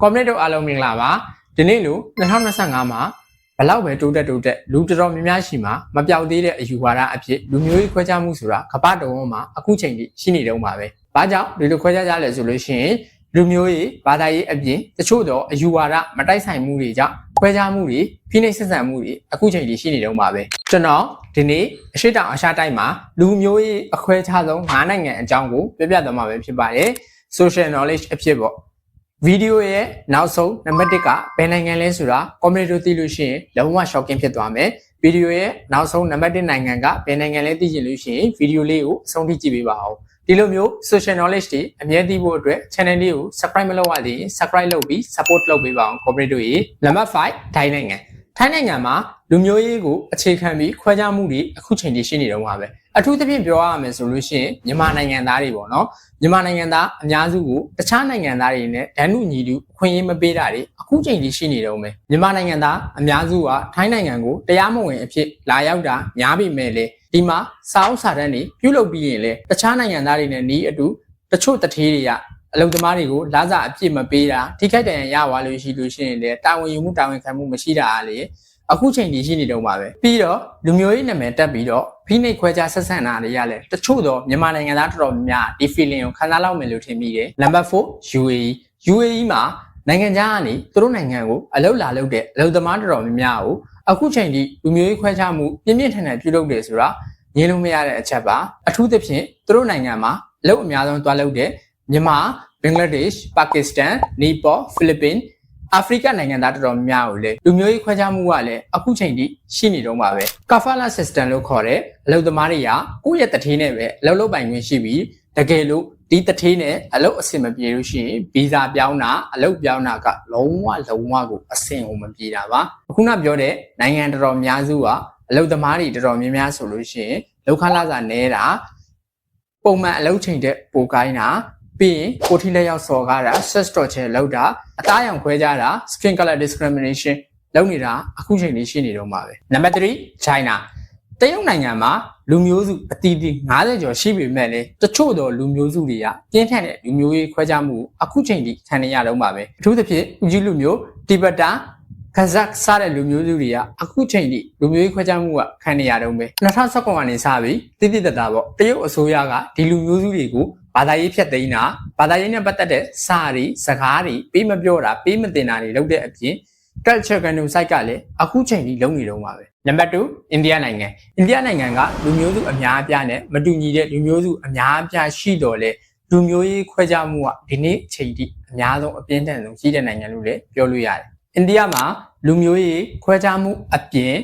community တို့အားလုံးမင်္ဂလာပါဒီနေ့လို့2025မှာဘလောက်ပဲတိုးတက်တိုးတက်လူတော်တော်များများရှိမှာမပြောက်သေးတဲ့အယူဝါဒအဖြစ်လူမျိုးရေးခွဲခြားမှုဆိုတာကမ္ဘာတုံးမှာအခုချိန်ထိရှိနေတော့မှာပဲဘာကြောင့်ဒီလိုခွဲခြားကြလဲဆိုလို့ရှိရင်လူမျိုးရေးဘာသာရေးအပြင်တချို့တော့အယူဝါဒမတိုက်ဆိုင်မှုတွေကြောင့်ခွဲခြားမှုတွေဖိနှိပ်ဆက်ဆံမှုတွေအခုချိန်ထိရှိနေတော့မှာပဲကျွန်တော်ဒီနေ့အရှိတောင်အရှားတိုင်းမှာလူမျိုးရေးအခွဲခြားဆုံး၅နိုင်ငံအကြောင်းကိုပြပြသွားမှာပဲဖြစ်ပါတယ် social knowledge အဖြစ်ပေါ့ ဗီဒီယိုရဲ့နောက်ဆုံးနံပါတ်1ကဘယ်နိုင်ငံလဲဆိုတာ comment တို့သိလို့ရှိရင်လုံးဝ shocking ဖြစ်သွားမယ်ဗီဒီယိုရဲ့နောက်ဆုံးနံပါတ်1နိုင်ငံကဘယ်နိုင်ငံလဲသိချင်လို့ရှိရင်ဗီဒီယိုလေးကိုအဆုံးထိကြည့်ပေးပါဦးဒီလိုမျိုး social knowledge တွေအမြဲသိဖို့အတွက် channel လေးကို subscribe မလုပ်ရသေးရင် subscribe လုပ်ပြီး support လုပ်ပေးပါအောင် comment တို့ရေနံပါတ်5ထိုင်းနိုင်ငံ ထိုင်းနိုင်ငံမှာလူမျိုးရေးကိုအခြေခံပြီးခွဲခြားမှုတွေအခုချိန်ထိရှိနေတော့မှာပဲအထူးသဖြင့်ပြောရမယ်ဆိုလို့ရှိရင်မြန်မာနိုင်ငံသားတွေပေါ့နော်မြန်မာနိုင်ငံသားအများစုကိုတခြားနိုင်ငံသားတွေနဲ့ဒဏ်လူညီလူအခွင့်အရေးမပေးတာတွေအခုချိန်ထိရှိနေတော့မယ်မြန်မာနိုင်ငံသားအများစုကထိုင်းနိုင်ငံကိုတရားမဝင်အဖြစ်လာရောက်တာများပြီမဲ့လေဒီမှာစာအုပ်စာတမ်းတွေပြုလုပ်ပြီးရင်လေတခြားနိုင်ငံသားတွေနဲ့နီးအတူတချို့တထေးတွေက အလုံသမားတွေကိုလာစာအပြစ်မပေးတာထိခိုက်ဒဏ်ရာရသွားလို့ရှိလို့ရှိရင်လေတာဝန်ယူမှုတာဝန်ခံမှုမရှိတာကလေအခုချိန်ကြီးရှိနေတော့မှာပဲပြီးတော့လူမျိုးရေးနာမည်တက်ပြီးတော့ဖိနှိပ်ခွဲခြားဆက်ဆံတာတွေရလဲတချို့တော့မြန်မာနိုင်ငံသားတော်တော်များများဒီ feeling ကိုခံစားလောက်မယ်လို့ထင်မိတယ်နံပါတ်4 UAE UAE မှာနိုင်ငံခြားကနေသူတို့နိုင်ငံကိုအလုလာလုပ်တဲ့အလုသမားတော်တော်များများကိုအခုချိန်ထိလူမျိုးရေးခွဲခြားမှုပြင်းပြင်းထန်ထန်ပြုလုပ်တယ်ဆိုတာငြင်းလို့မရတဲ့အချက်ပါအထူးသဖြင့်သူတို့နိုင်ငံမှာအလုပ်အများဆုံးတွားလုပ်တဲ့ မြန်မာဘင်္ဂလားဒေ့ရှ်ပါကစ္စတန်နီပေါဖိလစ်ပင်းအာဖရိကနိုင်ငံသားတော်တော်များများကိုလေလူမျိုးရေးခွဲခြားမှုကလည်းအခုချိန်ထိရှိနေတော့မှာပဲကာဖာလာ system လို့ခေါ်တဲ့အလုပ်သမားတွေကကိုယ့်ရဲ့တထေးနဲ့ပဲအလုပ်လုပ်ပိုင်ခွင့်ရှိပြီးတကယ်လို့ဒီတထေးနဲ့အလုပ်အဆင်မပြေလို့ရှိရင်ဗီဇာပြောင်းတာအလုပ်ပြောင်းတာကလုံးဝလုံးဝကိုအဆင်ကိုမပြေတာပါအခုနပြောတဲ့နိုင်ငံတော်တော်များစုကအလုပ်သမားတွေတော်တော်များများဆိုလို့ရှိရင်လောက်ခလာစာနဲတာပုံမှန်အလုပ်ချိန်တဲ့ပိုကိုင်းတာ ပြီးရင်ကိုထိလက်ရောက်စော်ကားတာ sex torture လောက်တာအသားရောင်ခွဲကြတာ skin color discrimination လုပ်နေတာအခုချိန်လေးရှိနေတော့မှာပဲနံပါတ်3 China တရုတ်နိုင်ငံမှာလူမျိုးစုအတီးတီး90ကျော်ရှိပေမဲ့လည်းတချို့သောလူမျိုးစုတွေကပြင်းထန်တဲ့လူမျိုးရေးခွဲခြားမှုအခုချိန်ထိခံနေရတော့မှာပဲအထူးသဖြင့်ဦးကြီးလူမျိုးတိဘက်တာခဇက်စတဲ့လူမျိုးစုတွေကအခုချိန်ထိလူမျိုးရေးခွဲခြားမှုကခံနေရတော့မယ်2019ကနေစပြီးတိတိတတ်တာပေါ့တရုတ်အစိုးရကဒီလူမျိုးစုတွေကို ဘာသာရေးဖြတ်သိမ်းတာဘာသာရေးနဲ့ပတ်သက်တဲ့စာတွေစကားတွေပေးမပြောတာပေးမတင်တာတွေလုပ်တဲ့အပြင် culture genocide ကလည်းအခုချိန်ထိလုံးနေတော့မှာပဲနံပါတ်2အိန္ဒိယနိုင်ငံအိန္ဒိယနိုင်ငံကလူမျိုးစုအများအပြားနဲ့မတူညီတဲ့လူမျိုးစုအများအပြားရှိတော်လဲလူမျိုးရေးခွဲခြားမှုကဒီနေ့ချိန်ထိအများဆုံးအပြင်းထန်ဆုံးရှိတဲ့နိုင်ငံလို့လည်းပြောလို့ရတယ်အိန္ဒိယမှာလူမျိုးရေးခွဲခြားမှုအပြင်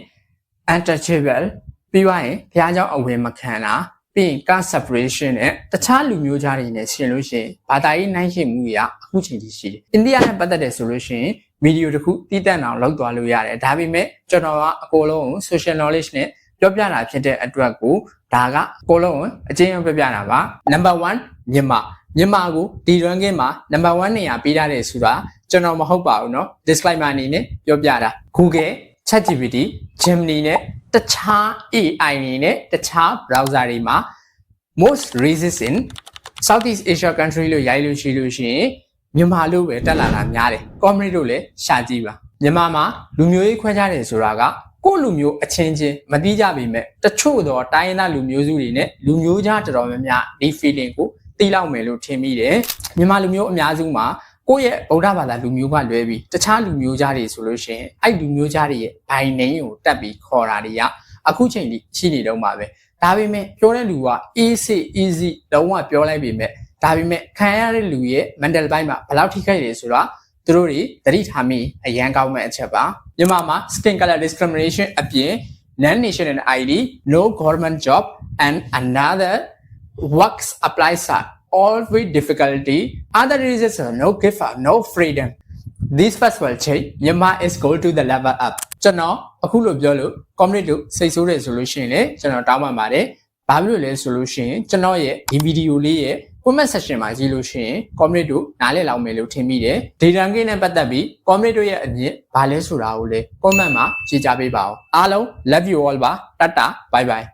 untouchable ပြီးသွားရင်ဘုရားကျောင်းအဝင်မခံတာ ပြီးရင် caste separation နဲ့တခြားလူမျိုးသားတွေနဲ့ရှင်လို့ရှိရင်ဘာသာရေးနိုင်ရှင်မှုတွေကအခုချိန်ထိရှိတယ်။အိန္ဒိယနဲ့ပတ်သက်တယ်ဆိုလို့ရှိရင်ဗီဒီယိုတစ်ခုတည်တံ့အောင်လောက်သွားလို့ရတယ်။ဒါပေမဲ့ကျွန်တော်ကအကိုလုံးကို social knowledge နဲ့ပြောပြတာဖြစ်တဲ့အတွက်ကိုဒါကအကိုလုံးကိုအချင်းချင်းပြောပြတာပါ။ number 1မြန်မာမြန်မာကိုဒီ ranking မှာ number 1နေရာပေးထားတယ်ဆိုတာကျွန်တော်မဟုတ်ပါဘူးเนาะ disclaimer အနေနဲ့ပြောပြတာ Google ChatGPT Gemini နဲ့ တခြား AI တွေနဲ့တခြား browser တွေမှာ most racist in Southeast Asia country လို့ရိုက်လို့ရှိလို့ရှိရင်မြန်မာလို့ပဲတက်လာတာများတယ်။ comedy လို့လည်းရှာကြည့်ပါ။မြန်မာမှာလူမျိုးရေးခွဲခြားတယ်ဆိုတာကကိုယ့်လူမျိုးအချင်းချင်းမတိကြပေမဲ့တချို့တော့တိုင်းရင်းသားလူမျိုးစုတွေနဲ့လူမျိုးကြားတော်တော်များများဒီ feeling ကိုသိလောက်မယ်လို့ထင်မိတယ်။မြန်မာလူမျိုးအများစုမှာ ကိုယ့်ရဲ့ဗုဒ္ဓဘာသာလူမျိုးကလွဲပြီးတခြားလူမျိုးကြားတွေဆိုလို့ရှိရင်အဲ့လူမျိုးကြားတွေရဲ့ဘိုင်နေကိုတက်ပြီးခေါ်တာတွေကအခုချိန်ထိရှိနေတော့မှာပဲဒါပေမဲ့ပြောတဲ့လူက easy easy လုံးဝပြောလိုက်ပေမဲ့ဒါပေမဲ့ခံရတဲ့လူရဲ့ mental ဘိုင်းမှာဘယ်လောက်ထိခိုက်တယ်ဆိုတာသူတို့တွေသတိထားမိအရန်ကောင်းမဲ့အချက်ပါမြန်မာမှာ skin color discrimination အပြင် non national ID no government job and another works applies are all with difficulty other reasons are no give up no freedom this first will change Myanmar is go to the level up ကျွန်တော်အခုလိုပြောလို့ community တို့စိတ်ဆိုးတယ်ဆိုလို့ရှိရင်လေကျွန်တော်တောင်းပန်ပါတယ်ဘာဖြစ်လို့လဲဆိုလို့ရှိရင်ကျွန်တော်ရဲ့ဒီဗီဒီယိုလေးရဲ့ comment section မှာကြည့်လို့ရှိရင် community တို့နားလည်လောက်မယ်လို့ထင်မိတယ် data gain နဲ့ပတ်သက်ပြီး community တို့ရဲ့အမြင်ဘာလဲဆိုတာကိုလေ comment မှာရေးကြပေးပါဦးအားလုံး love you all ပါတတ်တာ bye bye